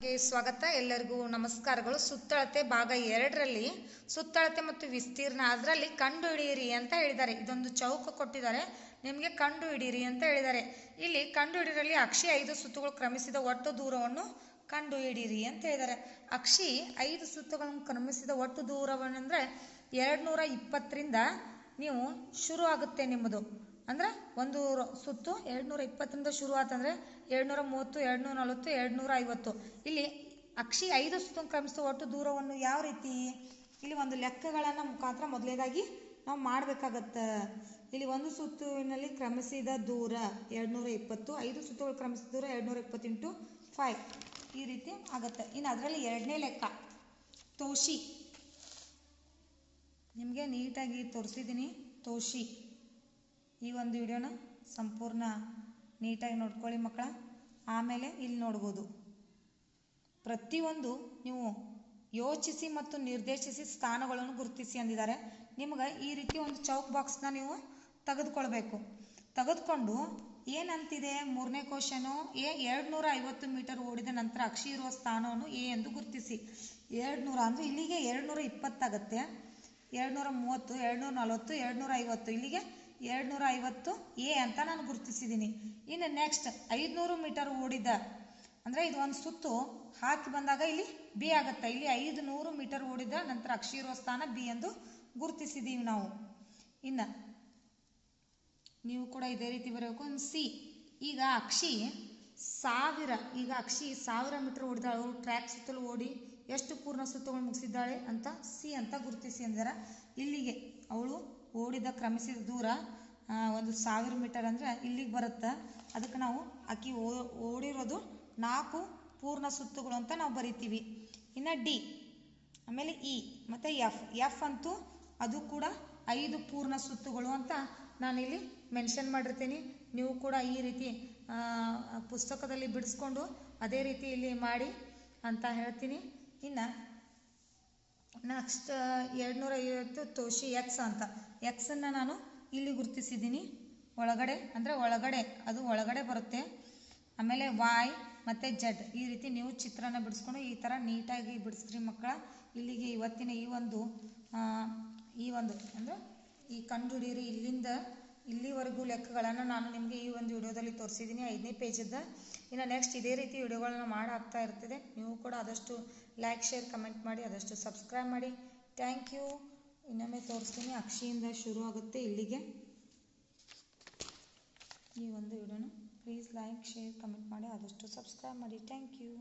ಸ್ವಾಗತ. ಎಲ್ಲರಿಗೂ ನಮಸ್ಕಾರಗಳು. ಸುತ್ತಳತೆ ಭಾಗ ಎರಡರಲ್ಲಿ, ಸುತ್ತಳತೆ ಮತ್ತು ವಿಸ್ತೀರ್ಣ ಅದರಲ್ಲಿ ಕಂಡು ಹಿಡಿಯಿರಿ ಅಂತ ಹೇಳಿದ್ದಾರೆ. ಇದೊಂದು ಚೌಕ ಕೊಟ್ಟಿದ್ದಾರೆ. ನಿಮಗೆ ಕಂಡು ಹಿಡಿಯಿರಿ ಅಂತ ಹೇಳಿದ್ದಾರೆ. ಇಲ್ಲಿ ಕಂಡು ಅಕ್ಷಿ ಐದು ಸುತ್ತುಗಳು ಕ್ರಮಿಸಿದ ಒಟ್ಟು ದೂರವನ್ನು ಕಂಡು ಹಿಡಿಯಿರಿ ಅಂತ ಹೇಳಿದ್ದಾರೆ. ಅಕ್ಷಿ ಐದು ಸುತ್ತುಗಳನ್ನು ಕ್ರಮಿಸಿದ ಒಟ್ಟು ದೂರವನ್ನೆಂದರೆ ಎರಡು ನೂರ ಇಪ್ಪತ್ತರಿಂದ ನೀವು ಶುರು ಆಗುತ್ತೆ ನಿಮ್ಮದು. ಅಂದ್ರೆ ಒಂದು ಸುತ್ತು ಎರಡುನೂರ ಇಪ್ಪತ್ತರಿಂದ ಶುರು ಆತಂದ್ರೆ ಎರಡುನೂರ ಮೂವತ್ತು ಎರಡುನೂರ ನಲವತ್ತು ಎರಡುನೂರ ಐವತ್ತು ಇಲ್ಲಿ ಅಕ್ಷಿ ಐದು ಸುತ್ತು ಕ್ರಮಿಸುವ ಒಟ್ಟು ದೂರವನ್ನು ಯಾವ ರೀತಿ? ಇಲ್ಲಿ ಒಂದು ಲೆಕ್ಕಗಳನ್ನು ಮುಖಾಂತರ ಮೊದಲೇದಾಗಿ ನಾವು ಮಾಡಬೇಕಾಗತ್ತೆ. ಇಲ್ಲಿ ಒಂದು ಸುತ್ತುವಿನಲ್ಲಿ ಕ್ರಮಿಸಿದ ದೂರ ಎರಡುನೂರ ಇಪ್ಪತ್ತು ಐದು ಸುತ್ತುಗಳು ಕ್ರಮಿಸಿದ ದೂರ ಎರಡು ನೂರ ಇಪ್ಪತ್ತು ಇಂಟು ಫೈವ್. ಈ ರೀತಿ ಆಗುತ್ತೆ. ಇನ್ನು ಅದರಲ್ಲಿ ಎರಡನೇ ಲೆಕ್ಕ, ತೋಷಿ. ನಿಮಗೆ ನೀಟಾಗಿ ತೋರಿಸಿದ್ದೀನಿ ತೋಷಿ. ಈ ಒಂದು ವಿಡಿಯೋನ ಸಂಪೂರ್ಣ ನೀಟಾಗಿ ನೋಡ್ಕೊಳ್ಳಿ ಮಕ್ಕಳ. ಆಮೇಲೆ ಇಲ್ಲಿ ನೋಡ್ಬೋದು. ಪ್ರತಿಯೊಂದು ನೀವು ಯೋಚಿಸಿ ಮತ್ತು ನಿರ್ದೇಶಿಸಿ ಸ್ಥಾನಗಳನ್ನು ಗುರುತಿಸಿ ಅಂದಿದ್ದಾರೆ. ನಿಮ್ಗೆ ಈ ರೀತಿ ಒಂದು ಚೌಕ್ ಬಾಕ್ಸ್ನ ನೀವು ತೆಗೆದುಕೊಳ್ಬೇಕು. ತೆಗೆದುಕೊಂಡು ಏನಂತಿದೆ? ಮೂರನೇ ಕ್ವಶನು, ಎ ಎರಡು ನೂರ ಐವತ್ತು ಮೀಟರ್ ಓಡಿದ ನಂತರ ಅಕ್ಷಿ ಇರುವ ಸ್ಥಾನವನ್ನು ಎ ಎಂದು ಗುರುತಿಸಿ. ಎರಡು ನೂರ ಅಂದರೆ ಇಲ್ಲಿಗೆ ಎರಡು ನೂರ ಇಪ್ಪತ್ತಾಗತ್ತೆ. ಎರಡು ನೂರ ಮೂವತ್ತು ಎರಡು ನೂರ ನಲವತ್ತು ಎರಡು ನೂರ ಐವತ್ತು ಇಲ್ಲಿಗೆ ಎರಡು ನೂರ ಐವತ್ತು ಎ ಅಂತ ನಾನು ಗುರುತಿಸಿದ್ದೀನಿ ಇನ್ನು ನೆಕ್ಸ್ಟ್ ಐದುನೂರು ಮೀಟರ್ ಓಡಿದ, ಅಂದರೆ ಇದು ಒಂದು ಸುತ್ತು ಹಾಕಿ ಬಂದಾಗ ಇಲ್ಲಿ ಬಿ ಆಗುತ್ತೆ. ಇಲ್ಲಿ ಐದು ನೂರು ಮೀಟರ್ ಓಡಿದ ನಂತರ ಅಕ್ಷಿ ಇರುವ ಸ್ಥಾನ ಬಿ ಎಂದು ಗುರುತಿಸಿದ್ದೀವಿ ನಾವು. ಇನ್ನು ನೀವು ಕೂಡ ಇದೇ ರೀತಿ ಬರಬೇಕು ಸಿ ಈಗ ಅಕ್ಷಿ ಸಾವಿರ, ಈಗ ಅಕ್ಷಿ ಸಾವಿರ ಮೀಟರ್ ಓಡಿದಾಳು. ಟ್ರ್ಯಾಕ್ ಸುತ್ತಲೂ ಓಡಿ ಎಷ್ಟು ಪೂರ್ಣ ಸುತ್ತುಗಳು ಮುಗಿಸಿದ್ದಾಳೆ ಅಂತ ಸಿ ಅಂತ ಗುರುತಿಸಿ ಅಂದಿದ್ದಾರೆ ಇಲ್ಲಿಗೆ ಅವಳು ಓಡಿದ ಕ್ರಮಿಸಿದ ದೂರ ಒಂದು ಸಾವಿರ ಮೀಟರ್ ಅಂದರೆ ಇಲ್ಲಿಗೆ ಬರುತ್ತೆ. ಅದಕ್ಕೆ ನಾವು ಅಕ್ಕಿ ಓಡಿರೋದು ನಾಲ್ಕು ಪೂರ್ಣ ಸುತ್ತುಗಳು ಅಂತ ನಾವು ಬರಿತೀವಿ. ಇನ್ನು ಡಿ, ಆಮೇಲೆ ಇ, ಮತ್ತು ಎಫ್. ಎಫ್ ಅಂತೂ ಅದು ಕೂಡ ಐದು ಪೂರ್ಣ ಸುತ್ತುಗಳು ಅಂತ ನಾನಿಲ್ಲಿ ಮೆನ್ಷನ್ ಮಾಡಿರ್ತೀನಿ. ನೀವು ಕೂಡ ಈ ರೀತಿ ಪುಸ್ತಕದಲ್ಲಿ ಬಿಡಿಸ್ಕೊಂಡು ಅದೇ ರೀತಿ ಇಲ್ಲಿ ಮಾಡಿ ಅಂತ ಹೇಳ್ತೀನಿ. ಇನ್ನು ನೆಕ್ಸ್ಟ್ ಎರಡುನೂರ ಐವತ್ತು ತೋಷಿ ಎಕ್ಸ್ ಅಂತ. ಎಕ್ಸನ್ನು ನಾನು ಇಲ್ಲಿ ಗುರುತಿಸಿದ್ದೀನಿ. ಒಳಗಡೆ, ಅಂದರೆ ಒಳಗಡೆ, ಅದು ಒಳಗಡೆ ಬರುತ್ತೆ. ಆಮೇಲೆ ವಾಯ್ ಮತ್ತು ಜಡ್, ಈ ರೀತಿ ನೀವು ಚಿತ್ರನ ಬಿಡಿಸ್ಕೊಂಡು ಈ ಥರ ನೀಟಾಗಿ ಬಿಡಿಸ್ರಿ ಮಕ್ಕಳ. ಇಲ್ಲಿಗೆ ಇವತ್ತಿನ ಈ ಒಂದು ಈ ಒಂದು, ಅಂದರೆ ಈ ಕಂಡುಹಿಡಿಯಿರಿ, ಇಲ್ಲಿಂದ ಇಲ್ಲಿವರೆಗೂ ಲೆಕ್ಕಗಳನ್ನು ನಾನು ನಿಮಗೆ ಈ ಒಂದು ವಿಡಿಯೋದಲ್ಲಿ ತೋರಿಸಿದ್ದೀನಿ, ಐದನೇ ಪೇಜದ ಇನ್ನು ನೆಕ್ಸ್ಟ್ ಇದೇ ರೀತಿ ವಿಡಿಯೋಗಳನ್ನ ಮಾಡಿ ಹಾಕ್ತಾ ಇರ್ತದೆ. ನೀವು ಕೂಡ ಆದಷ್ಟು ಲೈಕ್ ಶೇರ್ ಕಮೆಂಟ್ ಮಾಡಿ, ಆದಷ್ಟು ಸಬ್ಸ್ಕ್ರೈಬ್ ಮಾಡಿ. ಥ್ಯಾಂಕ್ ಯು ಇನ್ನೊಮ್ಮೆ ತೋರಿಸ್ತೀನಿ, ಅಕ್ಷಿಯಿಂದ ಶುರು ಆಗುತ್ತೆ ಇಲ್ಲಿಗೆ. ಈ ಒಂದು ವಿಡಿಯೋನ. ಪ್ಲೀಸ್ ಲೈಕ್ ಶೇರ್ ಕಮೆಂಟ್ ಮಾಡಿ ಆದಷ್ಟು ಸಬ್ಸ್ಕ್ರೈಬ್ ಮಾಡಿ. Thank you